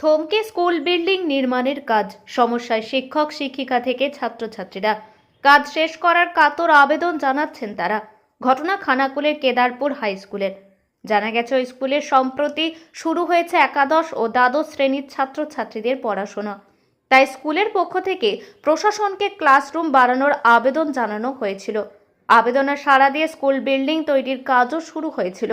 থমকে school building নির্মাণের কাজ। সমস্যায় শিক্ষক, শিক্ষিকা থেকে ছাত্রছাত্রীরা। কাজ শেষ করার কাতর আবেদন জানাচ্ছেন তারা। ঘটনা খানাকুলের কেদারপুর হাই স্কুলের। জানা গেছে, ওই স্কুলে সম্প্রতি শুরু হয়েছে একাদশ ও দ্বাদশ শ্রেণির ছাত্রছাত্রীদের পড়াশোনা। তাই স্কুলের পক্ষ থেকে প্রশাসনকে ক্লাসরুম বাড়ানোর আবেদন জানানো হয়েছিল। আবেদনে সাড়া দিয়ে স্কুল বিল্ডিং তৈরির কাজও শুরু হয়েছিল।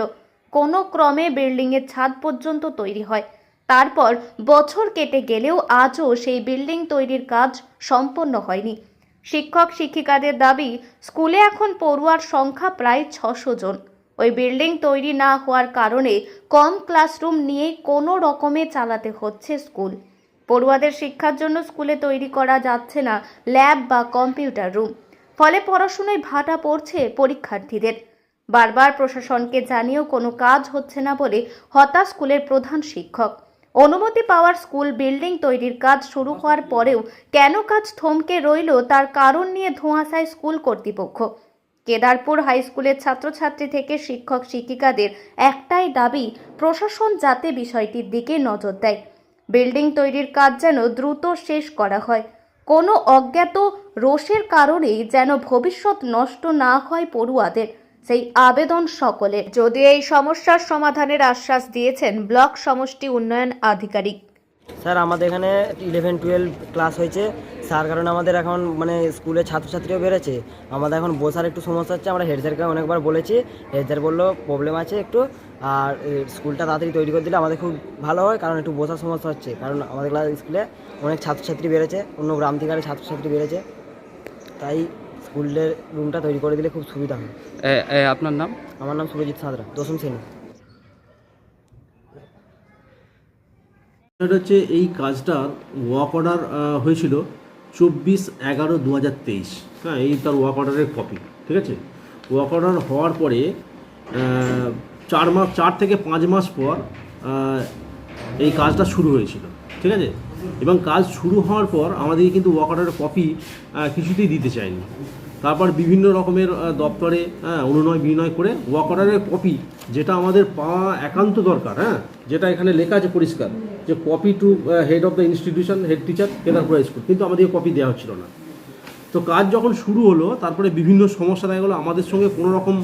কোনো ক্রমে বিল্ডিংয়ের ছাদ পর্যন্ত তৈরি হয়। তারপর বছর কেটে গেলেও আজও সেই বিল্ডিং তৈরির কাজ সম্পন্ন হয়নি। শিক্ষক শিক্ষিকাদের দাবি, স্কুলে এখন পড়ুয়ার সংখ্যা প্রায় ছশো জন। ওই বিল্ডিং তৈরি না হওয়ার কারণে কম ক্লাসরুম নিয়ে কোনো রকমে চালাতে হচ্ছে স্কুল। পড়ুয়াদের শিক্ষার জন্য স্কুলে তৈরি করা যাচ্ছে না ল্যাব বা কম্পিউটার রুম। ফলে পড়াশোনায় ভাটা পড়ছে পরীক্ষার্থীদের। বারবার প্রশাসনকে জানিয়েও কোনো কাজ হচ্ছে না বলে হতাশ স্কুলের প্রধান শিক্ষক। অনুমতি পাওয়ার স্কুল বিল্ডিং তৈরির কাজ শুরু হওয়ার পরেও কেন কাজ থমকে রইল তার কারণ নিয়ে ধোঁয়াশায় স্কুল কর্তৃপক্ষ। কেদারপুর হাই স্কুলের ছাত্রছাত্রী থেকে শিক্ষক শিক্ষিকাদের একটাই দাবি, প্রশাসন যাতে বিষয়টির দিকে নজর দেয়। বিল্ডিং তৈরির কাজ যেন দ্রুত শেষ করা হয়। কোনো অজ্ঞাত রোষের কারণেই যেন ভবিষ্যৎ নষ্ট না হয় পড়ুয়াদের। সেই আবেদন সকলের। যদিও এই সমস্যার সমাধানের আশ্বাস দিয়েছেন ব্লক সমষ্টি উন্নয়ন আধিকারিক। স্যার, আমাদের এখানে ইলেভেন টুয়েলভ ক্লাস হয়েছে। স্যার, কারণে আমাদের এখন মানে স্কুলে ছাত্রছাত্রীও বেড়েছে। আমাদের এখন বসার একটু সমস্যা হচ্ছে। আমরা হেড স্যারকে অনেকবার বলেছি। হেড স্যার বলল প্রবলেম আছে একটু। আর স্কুলটা তাড়াতাড়ি তৈরি করে দিলে আমাদের খুব ভালো হয়। কারণ একটু বসার সমস্যা হচ্ছে। কারণ আমাদের ক্লাস স্কুলে অনেক ছাত্রছাত্রী বেড়েছে। অন্য গ্রাম থেকে ছাত্রছাত্রী বেড়েছে। তাই স্কুলের রুমটা তৈরি করে দিলে খুব সুবিধা হয়। এ, এ, আপনার নাম? আমার নাম সুরজিৎ সাঁতরা দশম শ্রেণি। এটা হচ্ছে এই কাজটা ওয়াক অর্ডার হয়েছিল চব্বিশ এগারো দু হাজার তেইশ। হ্যাঁ এই তার ওয়াক অর্ডারের কপি ঠিক আছে? ওয়াক অর্ডার হওয়ার পরে চার মাস চার থেকে পাঁচ মাস পর এই কাজটা শুরু হয়েছিল ঠিক আছে? এবং কাজ শুরু হওয়ার পর আমাদেরকে কিন্তু ওয়াক অর্ডারের কপি কিছুতেই দিতে চায়নি। তারপর বিভিন্ন রকমের দপ্তরে হ্যাঁ অনুনয় বিনয় করে ওয়াক অর্ডারের কপি, যেটা আমাদের পাওয়া একান্ত দরকার হ্যাঁ যেটা এখানে লেখা আছে পরিষ্কার, যে copy to head of the institution head teacher Kedarpura school কিন্তু আমাদের কপি দেওয়া হচ্ছিল না। তো কাজ যখন শুরু হলো, তারপরে বিভিন্ন সমস্যা দেখা গেলো, আমাদের সঙ্গে কোনো রকম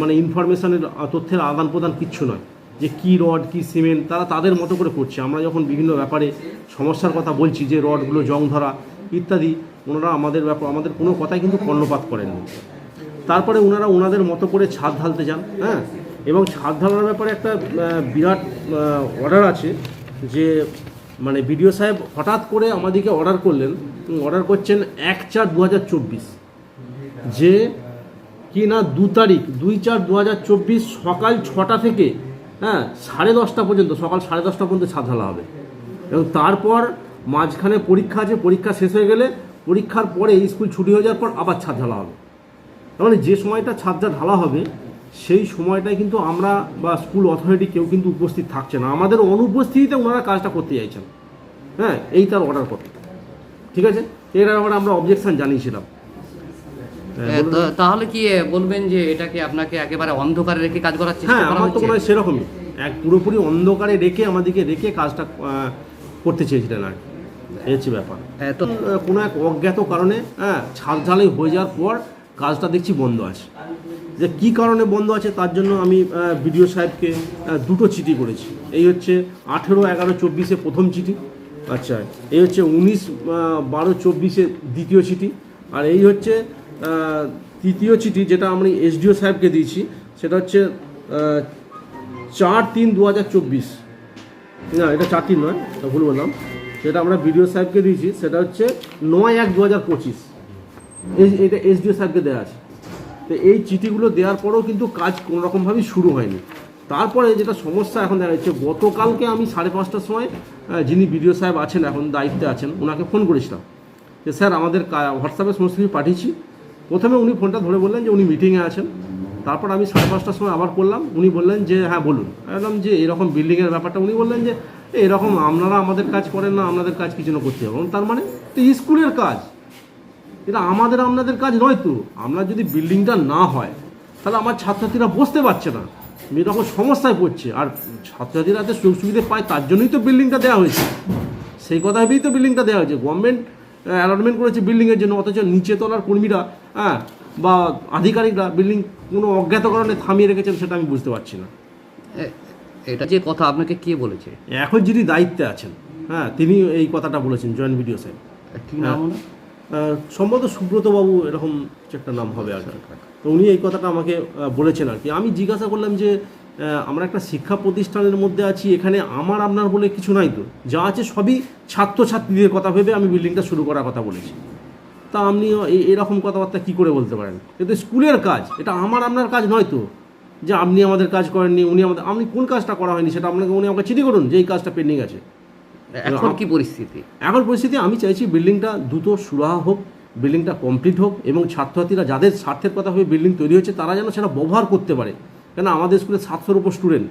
মানে ইনফরমেশানের তথ্যের আদান প্রদান কিচ্ছু নয়, যে কী রড, কী সিমেন্ট তারা তাদের মতো করে করছে। আমরা যখন বিভিন্ন ব্যাপারে সমস্যার কথা বলছি, যে রডগুলো জং ধরা ইত্যাদি, ওনারা আমাদের ব্যাপার, আমাদের কোনো কথাই কিন্তু কর্ণপাত করেননি। তারপরে ওনারা ওনাদের মতো করে ছাদ ঢালতে যান হ্যাঁ? এবং ছাদ ঢালার ব্যাপারে একটা বিরাট অর্ডার আছে যে মানে বিডিও সাহেব হঠাৎ করে আমাদেরকে অর্ডার করলেন অর্ডার করছেন এক চার দু যে কি না দু তারিখ, দুই চার দু সকাল ছটা থেকে হ্যাঁ সাড়ে দশটা পর্যন্ত, সকাল সাড়ে দশটা পর্যন্ত ছাদ ঢালা হবে। এবং তারপর মাঝখানে পরীক্ষা আছে পরীক্ষা শেষ হয়ে গেলে পরীক্ষার পরে স্কুল ছুটি হয়ে যাওয়ার পর আবার ছাদ ঢালা হবে। তার মানে যে সময়টা ছাদটা ঢালা হবে সেই সময়টায় কিন্তু আমরা বা স্কুল অথরিটি কেউ কিন্তু উপস্থিত থাকছে না। আমাদের অনুপস্থিতিতে ওনারা কাজটা করতে চাইছেন। হ্যাঁ এই তার অর্ডার করতে ঠিক আছে? এর ব্যাপারে আমরা অবজেকশন জানিয়েছিলাম। তাহলে কি বলবেন যে এটাকে আপনাকে একেবারে অন্ধকারে রেখে কাজ করার চেষ্টা হ্যাঁ করা তো হচ্ছে? মনে হয় সেরকমই। এক পুরোপুরি অন্ধকারে রেখে আমাদেরকে রেখে কাজটা করতে চেয়েছিলেন আর কি। এই হচ্ছে ব্যাপার। এ, তো কোনো এক অজ্ঞাত কারণে হ্যাঁ ছাদ ঢালাই হয়ে যাওয়ার পর কাজটা দেখছি বন্ধ আছে। যে কি কারণে বন্ধ আছে তার জন্য আমি বিডিও সাহেবকে দুটো চিঠি করেছি। এই হচ্ছে আঠেরো এগারো চব্বিশে প্রথম চিঠি আচ্ছা এই হচ্ছে উনিশ বারো চব্বিশে দ্বিতীয় চিঠি আর এই হচ্ছে তৃতীয় চিঠি যেটা আমি এসডিও সাহেবকে দিয়েছি সেটা হচ্ছে চার তিন দু হাজার চব্বিশ। না এটা চার তিন নয় ভুল বললাম। সেটা আমরা বিডিও সাহেবকে দিয়েছি, সেটা হচ্ছে নয় এক দু হাজার পঁচিশ এটা এসডিও সাহেবকে দেওয়া আছে। তো এই চিঠিগুলো দেওয়ার পরেও কিন্তু কাজ কোনো রকমভাবেই শুরু হয়নি। তারপরে যেটা সমস্যা এখন দেখা যাচ্ছে, গতকালকে আমি সাড়ে পাঁচটার সময় যিনি বিডিও সাহেব আছেন, এখন দায়িত্বে আছেন, ওনাকে ফোন করেছিলাম। যে স্যার, আমাদের হোয়াটসঅ্যাপে সমস্ত কিছু পাঠিয়েছি। প্রথমে উনি ফোনটা ধরে বললেন যে উনি মিটিংয়ে আছেন। তারপর আমি সাড়ে পাঁচটার সময় আবার করলাম, উনি বললেন যে হ্যাঁ বলুন। বললাম যে, এরকম বিল্ডিংয়ের ব্যাপারটা। উনি বললেন যে এরকম আপনারা আমাদের কাজ করেন না, আপনাদের কাজ কিছু না করতে হবে। তার মানে তো স্কুলের কাজ। এটা আমাদের আপনাদের কাজ নয় তো। আমরা যদি বিল্ডিংটা না হয়, তাহলে আমার ছাত্রছাত্রীরা বসতে পারছে না। এখন সমস্যায় পড়ছে। আর ছাত্রছাত্রীরা যাতে সুযোগ সুবিধা পায়, তার জন্যই তো বিল্ডিংটা দেওয়া হয়েছে। সেই কথা ভেবেই তো বিল্ডিংটা দেওয়া হয়েছে। গভর্নমেন্ট অ্যালটমেন্ট করেছে বিল্ডিংয়ের জন্য, অথচ নিচে তলার কর্মীরা হ্যাঁ বা আধিকারিকরা বিল্ডিং কোনো অজ্ঞাত কারণে থামিয়ে রেখেছেন সেটা আমি বুঝতে পারছি না। এটা যে কথা আপনাকে কে বলেছে? এখন যিনি দায়িত্বে আছেন হ্যাঁ তিনি এই কথাটা বলেছেন জয়েন্ট ভিডিও সাহেব কি নাম ওনার? সম্ভবত সুব্রতবাবু এরকম একটা নাম হবে আর তো উনি এই কথাটা আমাকে বলেছেন আর কি। আমি জিজ্ঞাসা করলাম যে আমরা একটা শিক্ষা প্রতিষ্ঠানের মধ্যে আছি এখানে আমার আপনার বলে কিছু নাই তো? যা আছে সবই ছাত্রছাত্রীদের কথা ভেবে আমি বিল্ডিংটা শুরু করার কথা বলেছি। তা আপনি এই এরকম কথাবার্তা কি করে বলতে পারেন? কিন্তু স্কুলের কাজ এটা আমার আপনার কাজ নয় তো। যে আপনি আমাদের কাজ করেননি উনি আমাদের আপনি কোন কাজটা করা হয়নি সেটা আপনাকে উনি আমাকে চিঠি করুন যে এই কাজটা পেন্ডিং আছে। এখন কি পরিস্থিতি? এখন পরিস্থিতি আমি চাইছি বিল্ডিংটা দ্রুত সুরাহা হোক বিল্ডিংটা কমপ্লিট হোক এবং ছাত্রছাত্রীরা যাদের স্বার্থের কথা ভেবে বিল্ডিং তৈরি হচ্ছে তারা যেন সেটা ব্যবহার করতে পারে। কেন আমাদের স্কুলে সাতশোর উপর স্টুডেন্ট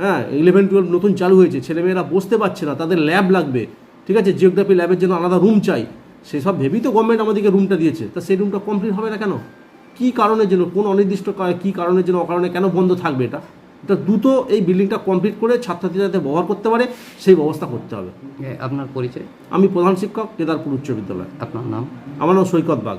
হ্যাঁ ইলেভেন টুয়েলভ নতুন চালু হয়েছে ছেলেমেয়েরা বসতে পারছে না তাদের ল্যাব লাগবে। ঠিক আছে জিওগ্রাফি ল্যাবের জন্য আলাদা রুম চাই। সেসব ভেবেই তো গভর্নমেন্ট আমাদেরকে রুমটা দিয়েছে। তা সেই রুমটা কমপ্লিট হবে না কেন? কি কারণের জন্য? কোন অনির্দিষ্ট কি কারণের জন্য অকারণে কেন বন্ধ থাকবে এটা? এটা দ্রুত এই বিল্ডিংটা কমপ্লিট করে ছাত্রছাত্রী যাতে ব্যবহার করতে পারে সেই ব্যবস্থা করতে হবে। আপনার পরিচয়? আমি প্রধান শিক্ষক কেদারপুর উচ্চ বিদ্যালয়। আপনার নাম? আমার নাম সৈকত বাগ।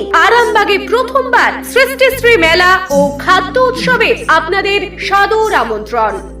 আরামবাগে প্রথমবার সৃষ্টিশ্রী মেলা ও খাদ্য উৎসবে আপনাদের সাদর আমন্ত্রণ।